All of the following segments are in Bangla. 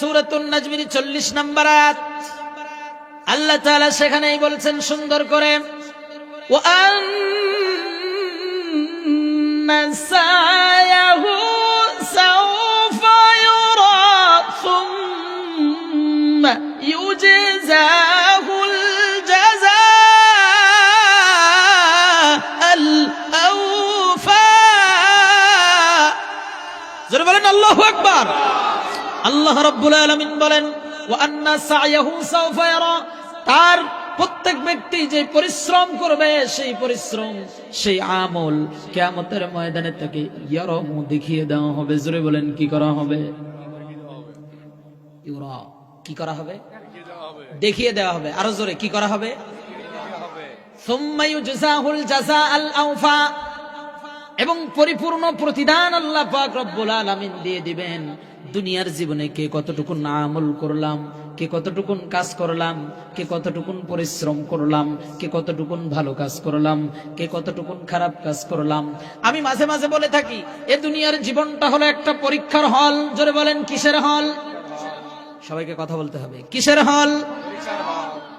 সুরাতুন নাজমির চল্লিশ নম্বর আয়াত। আল্লাহ তাআলা সেখানেই বলছেন সুন্দর করে বলেন আল্লাহ আকবার। আল্লাহ রাব্বুল আলামিন বলেন, ওয়া আন্না তার প্রত্যেক ব্যক্তি যে পরিশ্রম করবে, সেই পরিশ্রম, সেই আমল কিয়ামতের ময়দানে তাকে দেখিয়ে দেওয়া হবে। জোরে বলেন, কি করা হবে? কি করা হবে? দেখিয়ে দেওয়া হবে। আরও জোরে, কি করা হবে? এবং পরিপূর্ণ প্রতিদান আল্লাহ পাক রব্বুল আলামিন দিয়ে দিবেন। দুনিয়ার জীবনে কে কতটুকুন আমল করলাম, কে কতটুকুন কাজ করলাম, কে কতটুকুন পরিশ্রম করলাম, কে কতটুকুন ভালো কাজ করলাম, কে কতটুকুন খারাপ কাজ করলাম। আমি মাঝে মাঝে বলে থাকি, এ দুনিয়ার জীবনটা হলো একটা পরীক্ষার হল। জোরে বলেন, কিসের হল? সবাইকে কথা বলতে হবে। কিসের হল?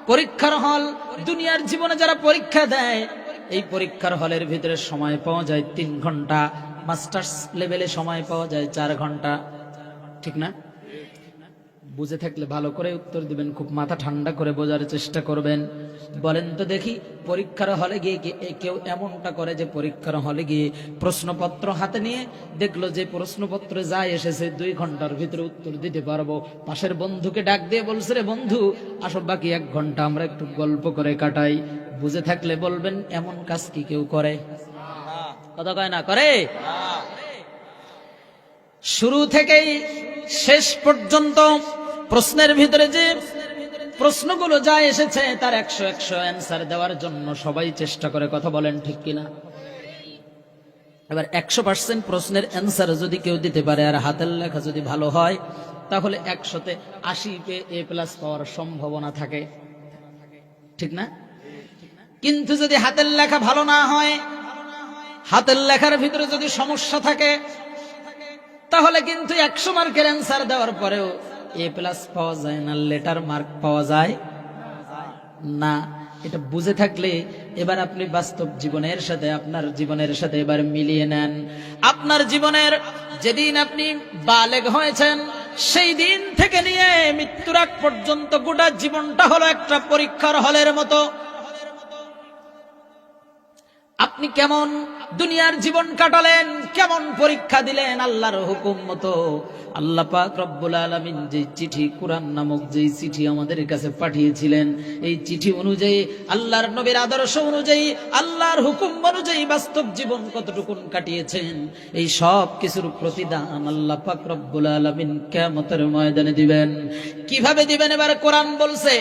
পরীক্ষার হল। দুনিয়ার জীবনে যারা পরীক্ষা দেয়, এই পরীক্ষার হলের ভিতরে সময় পাওয়া যায় তিন ঘণ্টা। মাস্টার্স লেভেলে সময় পাওয়া যায় চার ঘণ্টা। ঠিক না? বুঝে থাকলে ভালো করে উত্তর দিবেন খুব মাথা ঠান্ডা করে বোঝার চেষ্টা করবেন। বলেন তো দেখি পরীক্ষার হলে গিয়ে কেউ এমনটা করে যে পরীক্ষার হলে গিয়ে প্রশ্নপত্র হাতে নিয়ে দেখল যে প্রশ্নপত্রে যা এসেছে দুই ঘণ্টার ভিতরে উত্তর দিতে পারব। পাশের বন্ধুকে ডাক দিয়ে বলছে রে বন্ধু আসো বাকি এক ঘণ্টা আমরা একটু গল্প করে কাটাই। বুঝে থাকলে বলবেন এমন কাজ কি কেউ করে? কথা কয় না করে? শুরু থেকেই শেষ পর্যন্ত প্রশ্নের ভিতরে যে প্রশ্নগুলো যা এসেছে তার একশো একশো অ্যান্সার দেওয়ার জন্য সবাই চেষ্টা করে কথা বলেন, ঠিক কিনা? এবার একশো পার্সেন্ট প্রশ্নের অ্যান্সার যদি কেউ দিতে পারে আর হাতের লেখা যদি ভালো হয়, তাহলে একশোতে আশি পে এ প্লাস পাওয়ার সম্ভাবনা থাকে। ঠিক না? কিন্তু যদি হাতের লেখা ভালো না হয়, হাতের লেখার ভিতরে যদি সমস্যা থাকে তাহলে কিন্তু একশো মার্কের অ্যান্সার দেওয়ার পরেও এ প্লাস পাওয়া যায় না লেটার মার্ক পাওয়া যায় না। এটা বুঝে থাকলে এবার আপনি বাস্তব জীবনের সাথে, আপনার জীবনের সাথে এবার মিলিয়ে নেন। আপনার জীবনের যেদিন আপনি বালেগ হয়েছেন, সেই দিন থেকে নিয়ে মৃত্যুর পর্যন্ত গোটা জীবনটা হলো একটা পরীক্ষার হলের মতো। আপনি কেমন? দুনিয়ার জীবন কাটালেন, কেমন পরীক্ষা দিলেন? আল্লাহর হুকুম মতো। আল্লাহ পাক রব্বুল আলামিন যে চিঠি কোরআন নামক যে চিঠি আমাদের কাছে পাঠিয়েছিলেন, এই চিঠি অনুযায়ী, আল্লাহর নবীর আদর্শ অনুযায়ী, আল্লাহর হুকুম অনুযায়ী বাস্তব জীবন কতটুকুন কাটিয়েছেন, এই সব কিছুর প্রতিদান আল্লাহ পাক রব্বুল আলামিন কিয়ামতের ময়দানে দিবেন। কীভাবে দিবেন? এবার কোরআন বলছে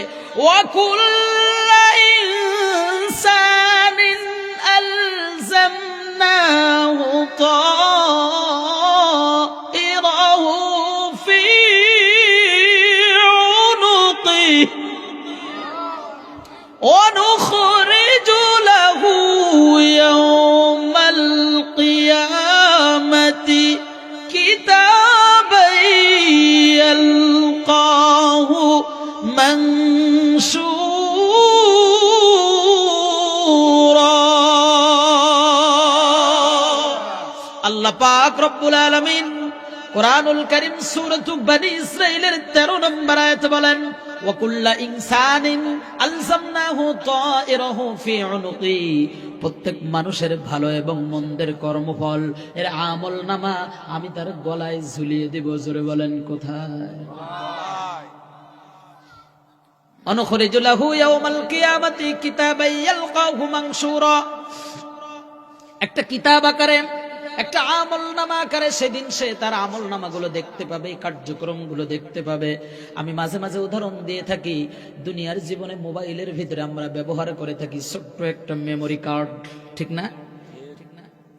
ওয়াকুল ইনসানিন ألزمناه পাক রব্বুল আলামিন কোরআনুল কারীম সূরাতু বনি ইসরাঈলের 13 নম্বর আয়াত বলেন ওয়াকুল্লা ইনসানিন আলজামনাহু তায়রাহু ফি উনুকি। প্রত্যেক মানুষের ভালো এবং মন্দের কর্মফল, এর আমল নামা আমি তার গলায় ঝুলিয়ে দেব, জোরে বলেন, কোথায়? অনুখরিজ লাহু ইয়াউমাল কিয়ামাতি কিতাবান ইয়ালকাহু মানশুরা একটা কিতাব আকারে একটা আমল নামা আকারে সেদিন সে তার আমল নামাগুলো দেখতে পাবে কার্যক্রমগুলো দেখতে পাবে। আমি মাঝে মাঝে উদাহরণ দিয়ে থাকি, দুনিয়ার জীবনে মোবাইলের ভিতরে আমরা ব্যবহার করে থাকি ছোট্ট একটা মেমোরি কার্ড, ঠিক না?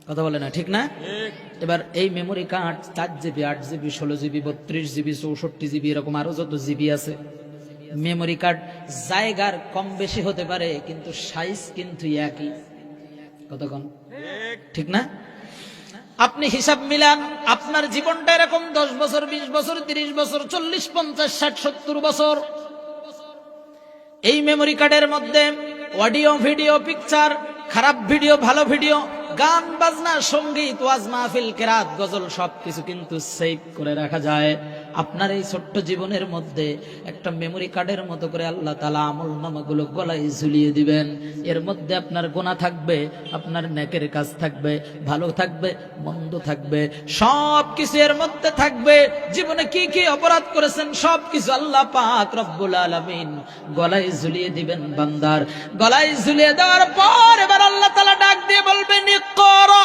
কথা বলে না, ঠিক না? এবার এই মেমোরি কার্ড চার জিবি, আট জিবি, ষোলো জিবি, বত্রিশ জিবি, চৌষট্টি জিবি, এরকম আরও যত জিবি আছে। মেমোরি কার্ড জায়গার কম বেশি হতে পারে, কিন্তু সাইজ কিন্তু একই। কতক্ষণ ঠিক না? আপনি হিসাব মিলান, আপনার জীবনটা এরকম দশ বছর, বিশ বছর, তিরিশ বছর, চল্লিশ, পঞ্চাশ, ষাট, সত্তর বছর। এই মেমোরি কার্ডের মধ্যে অডিও ভিডিও পিকচার খারাপ ভিডিও ভালো ভিডিও গান, বাজনা, সংগীত, ওয়াজ, মাহফিল, কেরাত, গজল সবকিছু কিন্তু সেভ করে রাখা যায়। আপনার এই ছোট্ট জীবনের মধ্যে একটা মেমোরি কার্ডের মতো করে আল্লাহ তালা আমল নামাগুলো গলায় ঝুলিয়ে দিবেন। এর মধ্যে আপনার গোনা থাকবে, আপনার নেকের কাজ থাকবে, ভালো থাকবে, মন্দ থাকবে সব কিছু এর মধ্যে থাকবে। জীবনে কি কি অপরাধ করেছেন সব কিছু আল্লাহ পাক রব্বুল আলামিন গলায় ঝুলিয়ে দিবেন বান্দার। গলায় ঝুলিয়ে দেওয়ার পর এবার আল্লাহ তালা ডাক দিয়ে বলবেন, ইকরা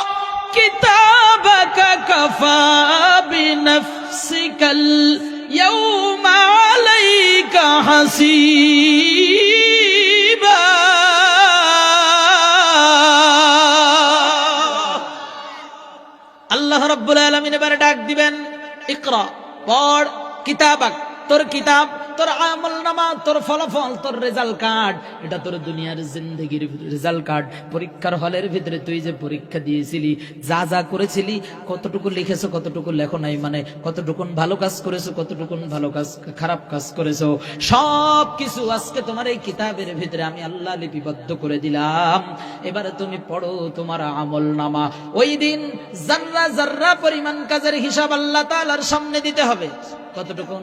কিতাবাকা কাফা বিনফসিকাল اليوم عليك حسيبا. আল্লাহ রব্বুল আলমিন এবারে ডাক দিবেন, ইকরা, পড় কিতাবাক তোর কিতাব তোর আমল নামা, তোর ফলাফল, তোর রেজাল্ট কার্ড এটা তোর দুনিয়ার জিন্দগির রেজাল্ট কার্ড পরীক্ষার হলের ভিতরে তুই যে পরীক্ষা দিয়েছিলি, যা যা করেছিলি, কতটুকু লিখেছো, কতটুকু লেখো নাই মানে কতটুকুন ভালো কাজ করেছ, কতটুকুন ভালো কাজ, খারাপ কাজ করেছ। সব কিছু আজকে তোমার এই কিতাবের ভিতরে আমি আল্লাহ লিপিবদ্ধ করে দিলাম। এবারে তুমি পড়ো তোমার আমল নামা। ওই দিন জার্রা জার্রা পরিমাণ কাজের হিসাব আল্লাহ তাআলার সামনে দিতে হবে। কতটুকুন?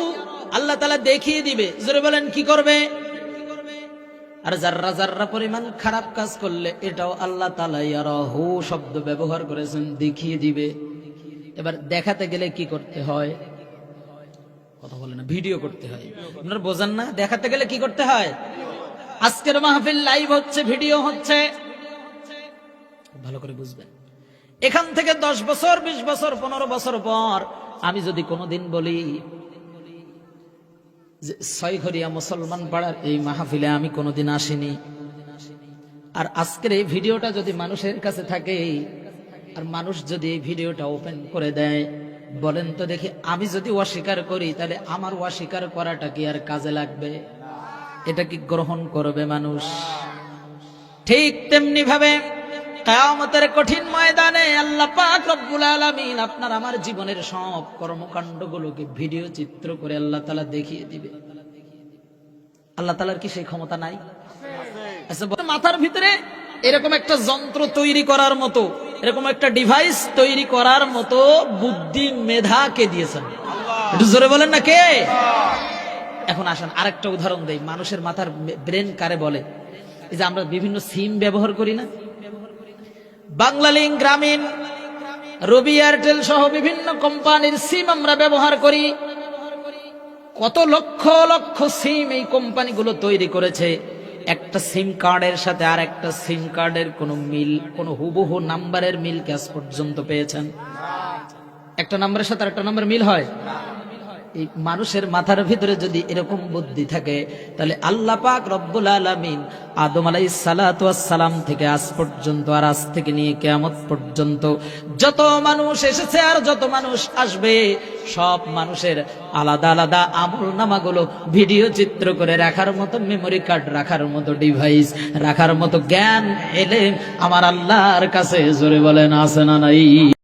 আল্লাহ তাআলা দেখিয়ে দিবে। জোরে বলেন, কি করবে? আর জার্রা জার্রা পরিমাণ খারাপ কাজ করলে, এটাও আল্লাহ ইয়ারাহু শব্দ ব্যবহার করেছেন, দেখিয়ে দিবে। এবার দেখাতে গেলে কি করতে হয়? কথা বলে না, ভিডিও করতে হয়। না? দেখাতে গেলে কি করতে হয়? আজকের মাহফিল লাইভ হচ্ছে ভিডিও হচ্ছে। ভালো করে বুঝবেন। এখান থেকে দশ বছর, বিশ বছর, পনেরো বছর পর, আমি যদি কোনোদিন বলি যে ছয়ঘরিয়া মুসলমান পাড়ার এই মাহফিলে আমি কোনোদিন আসিনি। আর আজকের এই ভিডিওটা যদি মানুষের কাছে থাকে, আর মানুষ যদি এই ভিডিওটা ওপেন করে দেয়, বলেন তো দেখি, আমি যদি অস্বীকার করি, তাহলে আমার অস্বীকার করাটা কি আর কাজে লাগবে? এটা কি গ্রহণ করবে মানুষ? ঠিক তেমনি ভাবে কায়ামতের কঠিন ময়দানে আল্লাহ পাক রব্বুল আলামিন আপনার আমার জীবনের সব কর্মকাণ্ডগুলোকে ভিডিও চিত্র করে আল্লাহ তাআলা দেখিয়ে দিবে। আল্লাহ তাআলার কি সেই ক্ষমতা নাই? আচ্ছা মাথার ভিতরে এরকম একটা যন্ত্র তৈরি করার মতো, এরকম একটা ডিভাইস তৈরি করার মতো বুদ্ধি মেধা কে দিয়েছেন? একটু জোরে বলেন না কে? এখন আসেন, আরেকটা উদাহরণ দেই। মানুষের মাথার ব্রেন কারে বলে? এই যে আমরা বিভিন্ন সিম ব্যবহার করি না? বাংলালিংক গ্রামীণ, রবি এয়ারটেল সহ বিভিন্ন কোম্পানির সিম আমরা ব্যবহার করি। কত লক্ষ লক্ষ সিম এই কোম্পানিগুলো তৈরি করেছে। একটা সিম কার্ডের সাথে আর একটা সিম কার্ডের কোনো মিল, কোনো হুবহু নাম্বারের মিল ক্যাশ পর্যন্ত পেয়েছেন। একটা নাম্বারের সাথে আর একটা নাম্বার মিল হয়? এই মানুষের মাথার ভিতরে যদি এরকম বুদ্ধি থাকে, তাহলে আল্লাহ পাক রব্বুল আলামিন আদম আলাই সালাম থেকে আজ পর্যন্ত আর আজ থেকে নিয়ে কেয়ামত পর্যন্ত যত মানুষ এসেছে আর যত মানুষ আসবে, সব মানুষের আলাদা আলাদা আমল নামাগুলো ভিডিও চিত্র করে রাখার মতো মেমোরি কার্ড রাখার মতো ডিভাইস রাখার মতো জ্ঞান এলে আমার আল্লাহর কাছে জোরে বলেন, আছে না নাই?